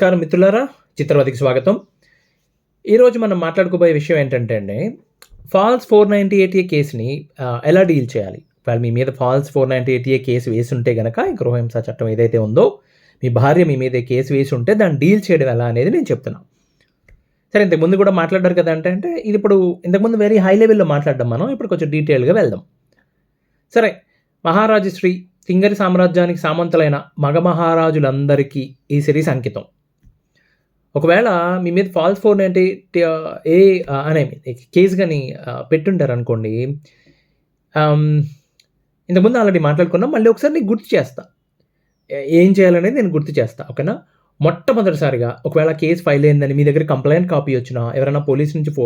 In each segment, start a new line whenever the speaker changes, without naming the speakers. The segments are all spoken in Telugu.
నమస్కారం మిత్రులారా చిత్రవతికి స్వాగతం. ఈరోజు మనం మాట్లాడుకోబోయే విషయం ఏంటంటే అండి ఫాల్స్ ఫోర్ నైంటీ ఎయిటీ కేసుని ఎలా డీల్ చేయాలి? వాళ్ళు మీ మీద false four ninety eight A case వేసి ఉంటే గృహహింస చట్టం ఏదైతే ఉందో మీ భార్య మీ మీద కేసు వేసి ఉంటే దాన్ని డీల్ చేయడం ఎలా అనేది నేను చెప్తున్నాను సరే ఇంతకుముందు కూడా మాట్లాడారు కదా అంటే అంటే ఇది ఇప్పుడు ఇంతకుముందు వెరీ హై లెవెల్లో మాట్లాడడం మనం ఇప్పుడు కొంచెం డీటెయిల్గా వెళ్దాం. సరే మహారాజశ్రీ తింగరి సామ్రాజ్యానికి సామంతులైన మగ మహారాజులందరికీ ఈ సిరీస్ అంకితం. ఒకవేళ మీ మీద ఫాల్స్ ఫోర్ అంటే ఏ అనే కేసు కానీ పెట్టుంటారు అనుకోండి ఇంతకుముందు ఆల్రెడీ మాట్లాడుకున్నాం మళ్ళీ ఒకసారి నేను గుర్తు చేస్తా. ఏం చేయాలనేది నేను గుర్తు చేస్తా ఓకేనా? మొట్టమొదటిసారిగా ఒకవేళ కేసు ఫైల్ అయిందని మీ దగ్గర కంప్లైంట్ కాపీ వచ్చినా ఎవరైనా పోలీస్ నుంచి ఫో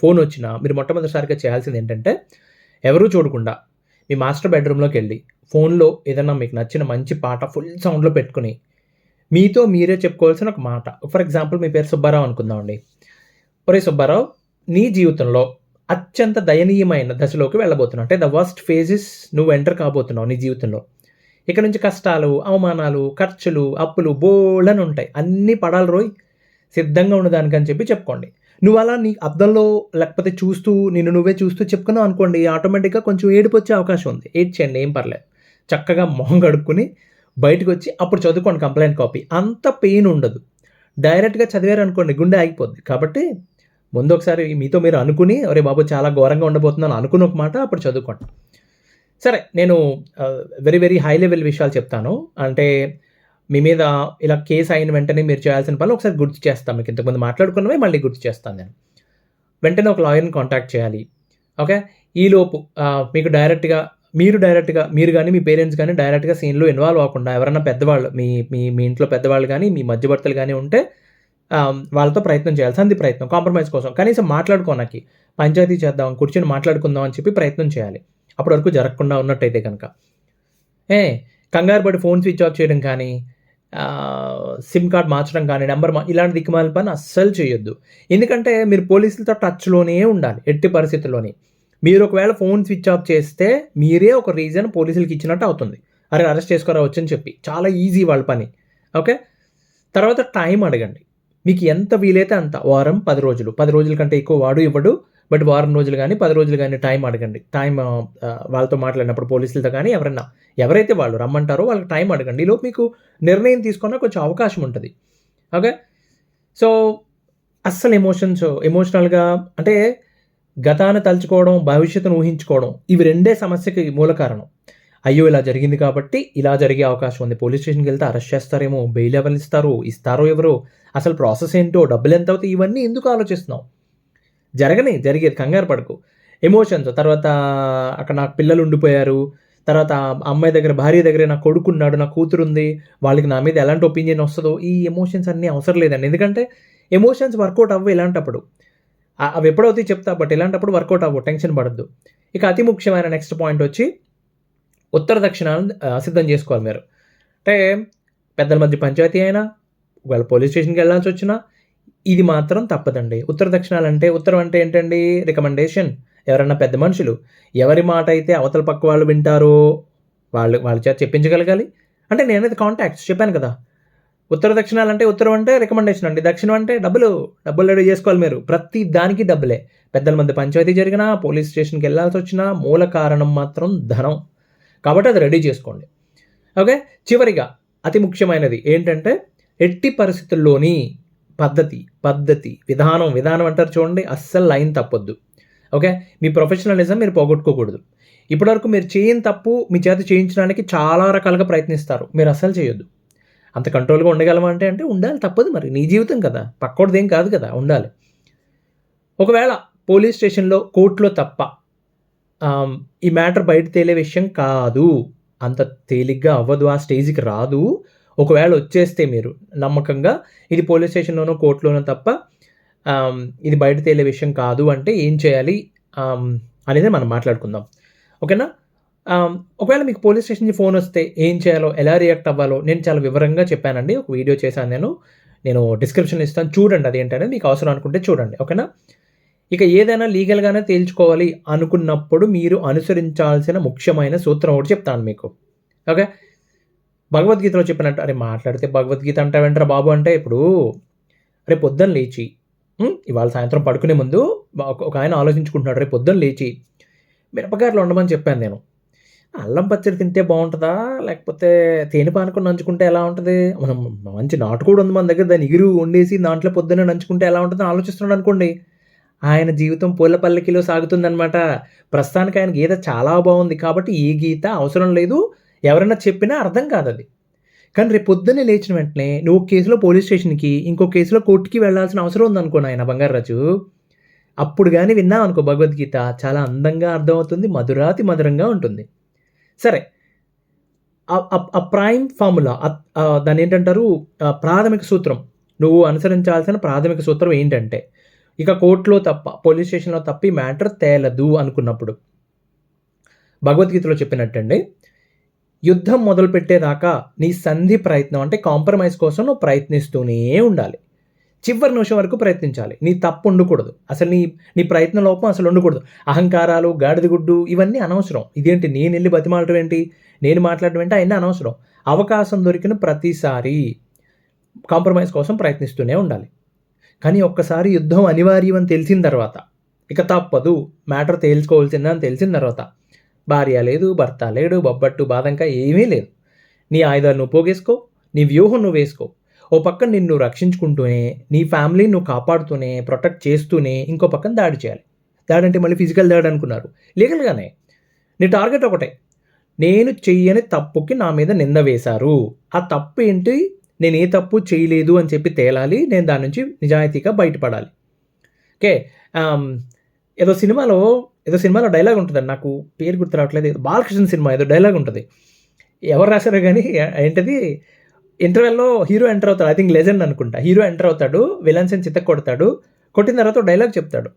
ఫోన్ వచ్చినా మీరు మొట్టమొదటిసారిగా చేయాల్సింది ఏంటంటే ఎవరూ చూడకుండా మీ మాస్టర్ బెడ్రూమ్లోకి వెళ్ళి ఫోన్లో ఏదైనా మీకు నచ్చిన మంచి పాట ఫుల్ సౌండ్లో పెట్టుకుని మీతో మీరే చెప్పుకోవాల్సిన ఒక మాట. ఫర్ ఎగ్జాంపుల్ మీ పేరు సుబ్బారావు అనుకుందామండి. ఒరే సుబ్బారావు నీ జీవితంలో అత్యంత దయనీయమైన దశలోకి వెళ్ళబోతున్నావు. అంటే ద వర్స్ట్ ఫేజెస్ నువ్వు ఎంటర్ కాబోతున్నావు నీ జీవితంలో. ఇక్కడ నుంచి కష్టాలు అవమానాలు ఖర్చులు అప్పులు బోళ్ళని ఉంటాయి. అన్నీ పడాలి రోయ్. సిద్ధంగా ఉన్నదానికని చెప్పి చెప్పుకోండి. నువ్వు అలా నీ అద్దంలో లేకపోతే చూస్తూ నిన్ను నువ్వే చూస్తూ చెప్పుకున్నావు అనుకోండి ఆటోమేటిక్గా కొంచెం ఏడుపు వచ్చే అవకాశం ఉంది. ఏడ్చేయండి ఏం పర్లేదు. చక్కగా మొహం కడుక్కుని బయటకు వచ్చి అప్పుడు చదువుకోండి కంప్లైంట్ కాపీ. అంత పెయిన్ ఉండదు. డైరెక్ట్గా చదివారు అనుకోండి గుండె ఆగిపోద్ది. కాబట్టి ముందు ఒకసారి మీతో మీరు అనుకుని అరే బాబు చాలా ఘోరంగా ఉండబోతున్నాను అనుకుని ఒక మాట అప్పుడు చదువుకోండి. సరే నేను వెరీ వెరీ హై లెవెల్ విషయాలు చెప్తాను. అంటే మీ మీద ఇలా కేసు అయిన వెంటనే మీరు చేయాల్సిన పనులు ఒకసారి గుర్తు చేస్తాను. మీకు ఇంతకుముందు మాట్లాడుకున్నవే మళ్ళీ గుర్తు చేస్తాను నేను. వెంటనే ఒక లాయర్ని కాంటాక్ట్ చేయాలి. ఓకే? ఈలోపు మీకు డైరెక్ట్గా మీరు డైరెక్ట్గా మీరు కానీ మీ పేరెంట్స్ కానీ డైరెక్ట్గా సీన్లో ఇన్వాల్వ్ అవ్వకుండా ఎవరైనా పెద్దవాళ్ళు మీ మీ మీ ఇంట్లో పెద్దవాళ్ళు కానీ మీ మధ్యవర్తులు కానీ ఉంటే వాళ్ళతో ప్రయత్నం చేయాలి సంధి ప్రయత్నం కాంప్రమైజ్ కోసం. కనీసం మాట్లాడుకోనకి పంచాయతీ చేద్దాం కూర్చొని మాట్లాడుకుందాం అని చెప్పి ప్రయత్నం చేయాలి. అప్పటి వరకు జరగకుండా ఉన్నట్టయితే కనుక ఏ కంగారు పడి ఫోన్ స్విచ్ ఆఫ్ చేయడం కానీ సిమ్ కార్డ్ మార్చడం కానీ నెంబర్ మా ఇలాంటి దిక్కుమాల పని అస్సలు చేయొద్దు. ఎందుకంటే మీరు పోలీసులతో టచ్లోనే ఉండాలి ఎట్టి పరిస్థితుల్లోనే. మీరు ఒకవేళ ఫోన్ స్విచ్ ఆఫ్ చేస్తే మీరే ఒక రీజన్ పోలీసులకి ఇచ్చినట్టు అవుతుంది. అరే అరెస్ట్ చేసుకోరావచ్చు అని చెప్పి. చాలా ఈజీ వాళ్ళ పని. ఓకే? తర్వాత టైం అడగండి. మీకు ఎంత వీలైతే అంత. వారం పది రోజులు. పది రోజుల కంటే ఎక్కువ వాడు ఇవ్వడు. బట్ వారం రోజులు కానీ పది రోజులు కానీ టైం అడగండి. టైం వాళ్ళతో మాట్లాడినప్పుడు పోలీసులతో కానీ ఎవరన్నా. ఎవరైతే వాళ్ళు రమ్మంటారో వాళ్ళకి టైం అడగండి. ఈలోపు మీకు నిర్ణయం తీసుకున్న కొంచెం అవకాశం ఉంటుంది. ఓకే? సో అస్సలు ఎమోషన్స్ ఎమోషనల్గా అంటే గతాన్ని తలుచుకోవడం భవిష్యత్తును ఊహించుకోవడం ఇవి రెండే సమస్యకి మూల కారణం. అయ్యో ఇలా జరిగింది కాబట్టి ఇలా జరిగే అవకాశం ఉంది. పోలీస్ స్టేషన్కి వెళ్తే అరెస్ట్ చేస్తారేమో బెయిల్ ఎవరు ఇస్తారు ఇస్తారో ఎవరో అసలు ప్రాసెస్ ఏంటో డబ్బులు ఎంత అవుతాయి ఇవన్నీ ఎందుకు ఆలోచిస్తున్నావు? జరగని జరిగేది కంగారు పడకు. ఎమోషన్స్ తర్వాత అక్కడ నాకు పిల్లలు ఉండిపోయారు. తర్వాత అమ్మాయి దగ్గర భార్య దగ్గర నా కొడుకున్నాడు నా కూతురు ఉంది. వాళ్ళకి నా మీద ఎలాంటి ఒపీనియన్ వస్తుందో ఈ ఎమోషన్స్ అన్నీ అవసరం లేదండి. ఎందుకంటే ఎమోషన్స్ వర్కౌట్ అవ్వ ఇలాంటప్పుడు. అవి ఎప్పుడవుతాయి చెప్తా బట్ ఇలాంటప్పుడు వర్కౌట్ అవ్వు టెన్షన్ పడద్దు. ఇక అతి ముఖ్యమైన నెక్స్ట్ పాయింట్ వచ్చి ఉత్తర దక్షిణాలను సిద్ధం చేసుకోవాలి మీరు. అంటే పెద్దల మధ్య పంచాయతీ అయినా ఒకవేళ పోలీస్ స్టేషన్కి వెళ్ళాల్సి వచ్చినా ఇది మాత్రం తప్పదండి. ఉత్తర దక్షిణాలు అంటే ఉత్తరం అంటే ఏంటండి? రికమెండేషన్. ఎవరన్నా పెద్ద మనుషులు ఎవరి మాట అయితే అవతల పక్క వాళ్ళు వింటారో వాళ్ళు వాళ్ళ చేత చెప్పించగలగాలి. అంటే నేను కాంటాక్ట్స్ చెప్పాను కదా ఉత్తర దక్షిణాలు అంటే ఉత్తరం అంటే రికమెండేషన్ అండి. దక్షిణం అంటే డబ్బులు డబ్బులు రెడీ చేసుకోవాలి మీరు. ప్రతి దానికి డబ్బులే పెద్దల మంది పంచాయతీ జరిగినా పోలీస్ స్టేషన్కి వెళ్ళాల్సి వచ్చినా మూల కారణం మాత్రం ధనం. కాబట్టి అది రెడీ చేసుకోండి. ఓకే? చివరిగా అతి ముఖ్యమైనది ఏంటంటే ఎట్టి పరిస్థితుల్లోని పద్ధతి పద్ధతి విధానం విధానం అంటారు చూడండి అస్సలు లైన్ తప్పొద్దు. ఓకే? మీ ప్రొఫెషనలిజం మీరు పోగొట్టుకోకూడదు. ఇప్పటివరకు మీరు చేయని తప్పు మీ చేత చేయించడానికి చాలా రకాలుగా ప్రయత్నిస్తారు. మీరు అస్సలు చేయొద్దు. అంత కంట్రోల్గా ఉండగలమా అంటే అంటే ఉండాలి తప్పదు మరి. నీ జీవితం కదా. పక్కోడిదేం కాదు కదా ఉండాలి. ఒకవేళ పోలీస్ స్టేషన్లో కోర్టులో తప్ప ఈ మ్యాటర్ బయట తేలే విషయం కాదు. అంత తేలిగ్గా అవ్వదు ఆ స్టేజ్కి రాదు. ఒకవేళ వచ్చేస్తే మీరు నమ్మకంగా ఇది పోలీస్ స్టేషన్లోనో కోర్టులోనో తప్ప ఇది బయట తేలే విషయం కాదు అంటే ఏం చేయాలి అనేది మనం మాట్లాడుకుందాం. ఓకేనా? ఒకవేళ మీకు పోలీస్ స్టేషన్కి ఫోన్ వస్తే ఏం చేయాలో ఎలా రియాక్ట్ అవ్వాలో నేను చాలా వివరంగా చెప్పానండి. ఒక వీడియో చేశాను నేను. నేను డిస్క్రిప్షన్ ఇస్తాను. చూడండి అది ఏంటనేది మీకు అవసరం అనుకుంటే చూడండి. ఓకేనా? ఇక ఏదైనా లీగల్గానే తేల్చుకోవాలి అనుకున్నప్పుడు మీరు అనుసరించాల్సిన ముఖ్యమైన సూత్రం ఒకటి చెప్తాను మీకు. ఓకే? భగవద్గీతలో చెప్పినట్టు అరే మాట్లాడితే భగవద్గీత అంటావేంట్రా బాబు అంటే ఇప్పుడు రేపు పొద్దున్న లేచి ఇవాళ సాయంత్రం పడుకునే ముందు ఒక- ఒక ఆయన ఆలోచించుకుంటున్నాడు రేపు పొద్దున్న లేచి మిరపకాయలు ఉండమని చెప్పాను నేను. అల్లం పచ్చడి తింటే బాగుంటుందా? లేకపోతే తేనె పానకం నంచుకుంటే ఎలా ఉంటుంది? మనం మంచి నాటుకోడు ఉంది మన దగ్గర దాన్ని ఇగురు వండేసి దాంట్లో పొద్దున్నే నంచుకుంటే ఎలా ఉంటుందని ఆలోచిస్తున్నాడు అనుకోండి. ఆయన జీవితం పూల పల్లకిలో సాగుతుందనమాట ప్రస్తుతానికి ఆయన గీత చాలా బాగుంది కాబట్టి ఈ గీత అవసరం లేదు. ఎవరైనా చెప్పినా అర్థం కాదు అది కానీ రేపు పొద్దున్నే లేచిన వెంటనే నువ్వు కేసులో పోలీస్ స్టేషన్కి ఇంకో కేసులో కోర్టుకి వెళ్ళాల్సిన అవసరం ఉందనుకో ఆయన బంగారాజు అప్పుడు కానీ విన్నావు అనుకో భగవద్గీత చాలా అందంగా అర్థమవుతుంది మధురాతి మధురంగా ఉంటుంది. సరే. ఆ- ఆ- ప్రైమ్ ఫార్ములా దాన్ని ఏంటంటారు? ప్రాథమిక సూత్రం. నువ్వు అనుసరించాల్సిన ప్రాథమిక సూత్రం ఏంటంటే ఇక కోర్టులో తప్ప పోలీస్ స్టేషన్లో తప్ప ఈ మ్యాటర్ తేలదు అనుకున్నప్పుడు. భగవద్గీతలో చెప్పినట్టండి యుద్ధం మొదలుపెట్టేదాకా నీ సంధి ప్రయత్నం అంటే కాంప్రమైజ్ కోసం నువ్వు ప్రయత్నిస్తూనే ఉండాలి. చివరి నిమిషం వరకు ప్రయత్నించాలి. నీ తప్పు ఉండకూడదు. అసలు నీ నీ ప్రయత్న లోపం అసలు ఉండకూడదు. అహంకారాలు గాడిదగుడ్డు ఇవన్నీ అనవసరం. ఇదేంటి? నేను వెళ్ళి బతిమాలటం ఏంటి? నేను మాట్లాడటం ఏంటి? అవన్నీ అనవసరం. అవకాశం దొరికిన ప్రతిసారి కాంప్రమైజ్ కోసం ప్రయత్నిస్తూనే ఉండాలి. కానీ ఒక్కసారి యుద్ధం అనివార్యం అని తెలిసిన తర్వాత ఇక తప్పదు. మ్యాటర్ తేల్చుకోవాల్సిందని తెలిసిన తర్వాత భార్య లేదు భర్త లేడు బొబ్బట్టు బాధంకా ఏమీ లేదు. నీ ఆయుధాలు నువ్వు పోగేసుకో నీ వ్యూహం నువ్వు వేసుకో. ఓ పక్క నిన్ను రక్షించుకుంటూనే నీ ఫ్యామిలీని నువ్వు కాపాడుతూనే ప్రొటెక్ట్ చేస్తూనే ఇంకో పక్కన దాడి చేయాలి. దాడి అంటే మళ్ళీ ఫిజికల్ దాడి అనుకున్నారు. లీగల్గానే. నీ టార్గెట్ ఒకటే. నేను చెయ్యని తప్పుకి నా మీద నింద వేశారు. ఆ తప్పు ఏంటి? నేను ఏ తప్పు చేయలేదు అని చెప్పి తేలాలి. నేను దాని నుంచి నిజాయితీగా బయటపడాలి. ఓకే. ఏదో సినిమాలో ఏదో సినిమాలో డైలాగ్ ఉంటుందండి నాకు. పేరు గుర్తు రావట్లేదు. బాలకృష్ణ సినిమా ఏదో డైలాగ్ ఉంటుంది. ఎవరు రాశారో కానీ ఏంటది? ఇంటర్వెల్లో హీరో ఎంటర్ అవుతాడు. ఐ థింక్ లెజెండ్ అనుకుంటా. హీరో ఎంటర్ అవుతాడు విలన్స్ని చిత్త కొడతాడు కొట్టిన తర్వాత డైలాగ్ చెప్తాడు.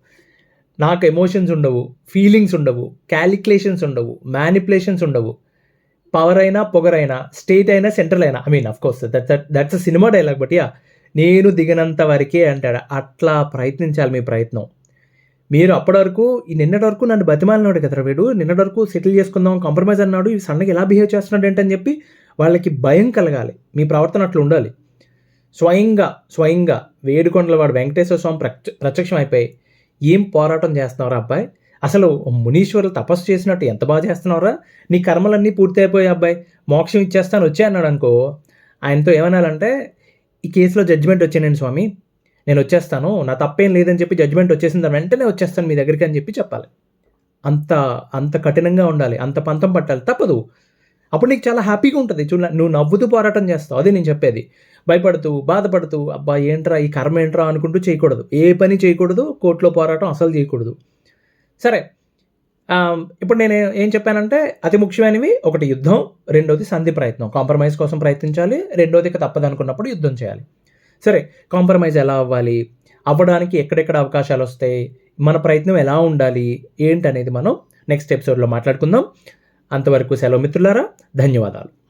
నాకు ఎమోషన్స్ ఉండవు ఫీలింగ్స్ ఉండవు క్యాలిక్యులేషన్స్ ఉండవు మ్యానిపులేషన్స్ ఉండవు. పవర్ అయినా పొగరైనా స్టేట్ అయినా సెంట్రల్ అయినా. I mean of course that that's a cinema dialogue but yeah నేను దిగినంత వరకే అంటాడు. అట్లా ప్రయత్నించాలి మీ ప్రయత్నం. మీరు అప్పటి వరకు ఈ నిన్నటి వరకు నన్ను బతిమాలినాడు కదా వీడు. నిన్నటి వరకు సెటిల్ చేసుకుందాం కాంప్రమైజ్ అన్నాడు. ఈ సన్నగా ఎలా బిహేవ్ చేస్తున్నాడు ఏంటని చెప్పి వాళ్ళకి భయం కలగాలి. మీ ప్రవర్తన అట్లా ఉండాలి. స్వయంగా స్వయంగా వేడుకొండల వాడు వెంకటేశ్వర స్వామి ప్రత్య ప్రత్యక్షం అయిపోయి ఏం పోరాటం చేస్తున్నావురా అబ్బాయి? అసలు మునీశ్వరులు తపస్సు చేసినట్టు ఎంత బాగా చేస్తున్నావురా? నీ కర్మలన్నీ పూర్తి అయిపోయి అబ్బాయి. మోక్షం ఇచ్చేస్తాను వచ్చే అన్నాడు అనుకో. ఆయనతో ఏమనాలంటే ఈ కేసులో జడ్జిమెంట్ వచ్చానండి స్వామి. నేను వచ్చేస్తాను. నా తప్పేం లేదని చెప్పి జడ్జిమెంట్ వచ్చేసింది వెంటనే వచ్చేస్తాను మీ దగ్గరికి అని చెప్పి చెప్పాలి. అంత అంత కఠినంగా ఉండాలి. అంత పంతం పట్టాలి. తప్పదు. అప్పుడు నీకు చాలా హ్యాపీగా ఉంటుంది. చూడ నువ్వు నవ్వుతూ పోరాటం చేస్తావు. అది నేను చెప్పేది. భయపడుతూ బాధపడుతూ అబ్బా ఏంట్రా ఈ కర్మ ఏంట్రా అనుకుంటూ చేయకూడదు. ఏ పని చేయకూడదు కోర్టులో పోరాటం అసలు చేయకూడదు. సరే. ఇప్పుడు నేను ఏం చెప్పానంటే అతి ముఖ్యమైనవి ఒకటి యుద్ధం రెండోది సంధి ప్రయత్నం. కాంప్రమైజ్ కోసం ప్రయత్నించాలి రెండోది ఇక తప్పదనుకున్నప్పుడు యుద్ధం చేయాలి. సరే కాంప్రమైజ్ ఎలా అవ్వాలి? అవ్వడానికి ఎక్కడెక్కడ అవకాశాలు వస్తాయి? మన ప్రయత్నం ఎలా ఉండాలి? ఏంటనేది మనం నెక్స్ట్ ఎపిసోడ్లో మాట్లాడుకుందాం. అంతవరకు సెలవు మిత్రులారా ధన్యవాదాలు.